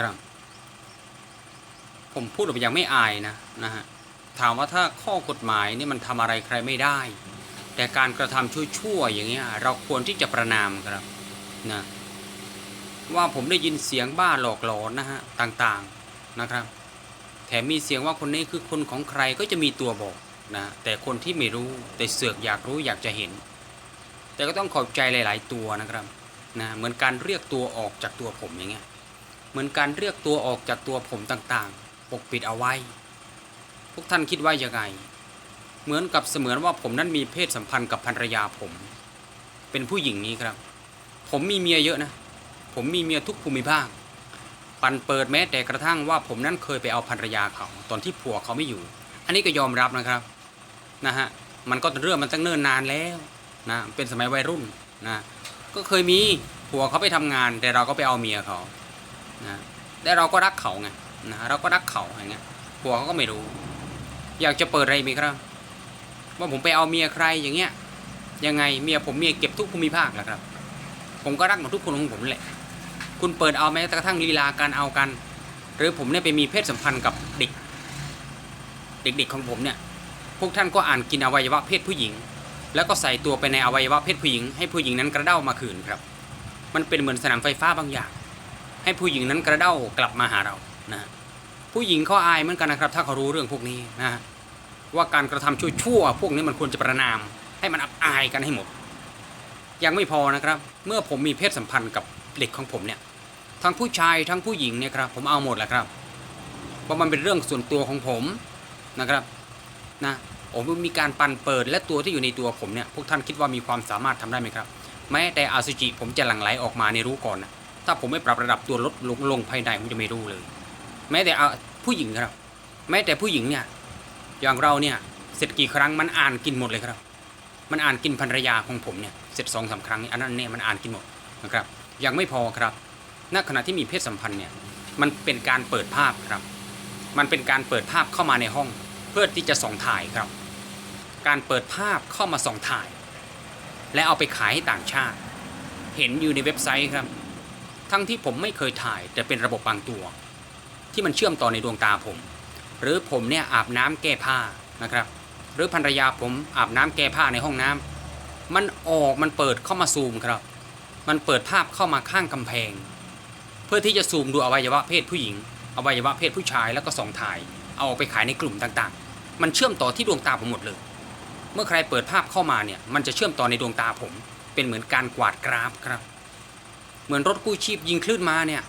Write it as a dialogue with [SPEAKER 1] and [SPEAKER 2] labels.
[SPEAKER 1] ครับ ผมพูดออกไปย่างไม่อายนะนะฮะถามว่าถ้าข้อกฎหมายนี่มันทำอะไรใครไม่ได้ แต่การกระทำชั่วๆอย่างเงี้ย เราควรที่จะประนามครับนะว่าผมได้ยินเสียงบ้าหลอกหลอนนะฮะต่างๆนะครับ แถมมีเสียงว่าคนนี้คือคนของใครก็จะมีตัวบอกนะแต่คนที่ไม่รู้แต่เสือกอยากรู้อยากจะเห็น แต่ก็ต้องขอบใจหลาย ๆ ตัวนะครับนะเหมือนการเรียกตัวออกจากตัวผมอย่างเงี้ย เหมือนการเรียกตัวออกจากตัวผมต่างๆ ปกปิดเอาไว้ พวกท่านคิดว่ายังไง เหมือนกับเสมือนว่าผมนั้นมีเพศสัมพันธ์กับภรรยาผม เป็นผู้หญิงนี้ครับ ผมมีเมียเยอะนะ ผมมีเมียทุกภูมิภาค ปันเปิดแม้แต่กระทั่งว่าผมนั้นเคยไปเอาภรรยาเขาตอนที่ผัวเขาไม่อยู่ อันนี้ก็ยอมรับนะครับนะฮะ มันก็เรื่องมันตั้งเนิ่นนานแล้วนะ เป็นสมัยวัยรุ่นนะ ก็เคยมีผัวเขาไปทำงาน แต่เราก็ไปเอาเมียเขา นะแต่เราก็รักเขาไงนะเราก็รักเขาอย่างเงี้ยผัวเขาก็ไม่รู้ อยากจะเปิดอะไรมีครับ ว่าผมไปเอาเมียใครอย่างเงี้ย ยังไงเมียผมเมียเก็บทุกภูมิภาคแหละครับ ผมก็รักหมดทุกคนของผมแหละ คุณเปิดเอาแม้กระทั่งลีลาการเอากัน หรือผมเนี่ยไปมีเพศสัมพันธ์กับเด็ก เด็กๆของผมเนี่ย พวกท่านก็อ่านกินอวัยวะเพศผู้หญิง แล้วก็ใส่ตัวไปในอวัยวะเพศผู้หญิง ให้ผู้หญิงนั้นกระเด้ามาคืนครับ มันเป็นเหมือนสนามไฟฟ้าบางอย่าง ให้ผู้หญิงนั้นกระเด้ากลับมาหาเรานะผู้หญิงเขาอายเหมือนกันนะครับ ถ้าเขารู้เรื่องพวกนี้นะว่าการกระทำชั่วๆพวกนี้มันควรจะประนาม ให้มันอับอายกันให้หมด ยังไม่พอนะครับ เมื่อผมมีเพศสัมพันธ์กับเด็กของผมเนี่ยทั้งผู้ชายทั้งผู้หญิงเนี่ยครับผมเอาหมดแหละครับเพราะมันเป็นเรื่องส่วนตัวของผมนะครับนะผมมีการปันเปิดและตัวที่อยู่ในตัวผมเนี่ยพวกท่านคิดว่ามีความสามารถทำได้ไหมครับ แม้แต่อสุจิผมจะหลั่งไหลออกมาในรู้ก่อนนะ ถ้าผมไม่ปรับระดับตัวลดลงลงภายในผมจะไม่รู้เลย แม้แต่อะผู้หญิงครับ แม้แต่ผู้หญิงเนี่ยอย่างเราเนี่ยเสร็จกี่ครั้งมันอ่านกินหมดเลยครับ มันอ่านกินภรรยาของผมเนี่ยเสร็จสองสาครั้งอันนั้นเนี่ยมันอ่านกินหมดนะครับ ยังไม่พอครับณขณะที่มีเพศสัมพันธ์เนี่ยมันเป็นการเปิดภาพครับ มันเป็นการเปิดภาพเข้ามาในห้อง เพื่อที่จะส่องถ่ายครับ การเปิดภาพเข้ามาส่องถ่าย และเอาไปขายให้ต่างชาติ เห็นอยู่ในเว็บไซต์ครับ ทั้งที่ผมไม่เคยถ่ายแต่เป็นระบบบางตัว ที่มันเชื่อมต่อในดวงตาผม หรือผมเนี่ยอาบน้ำแก้ผ้านะครับ หรือภรรยาผมอาบน้ำแก้ผ้าในห้องน้ำมันออกมันเปิดเข้ามาซูมครับ มันเปิดภาพเข้ามาข้างกำแพง เพื่อที่จะซูมดูอวัยวะเพศผู้หญิงอวัยวะเพศผู้ชายแล้วก็ส่องถ่าย เอาออกไปขายในกลุ่มต่างๆ มันเชื่อมต่อที่ดวงตาผมหมดเลย เมื่อใครเปิดภาพเข้ามาเนี่ยมันจะเชื่อมต่อในดวงตาผม เป็นเหมือนการกวาดกราฟครับ เหมือนรถกู้ชีพยิงคลื่นมาเนี่ย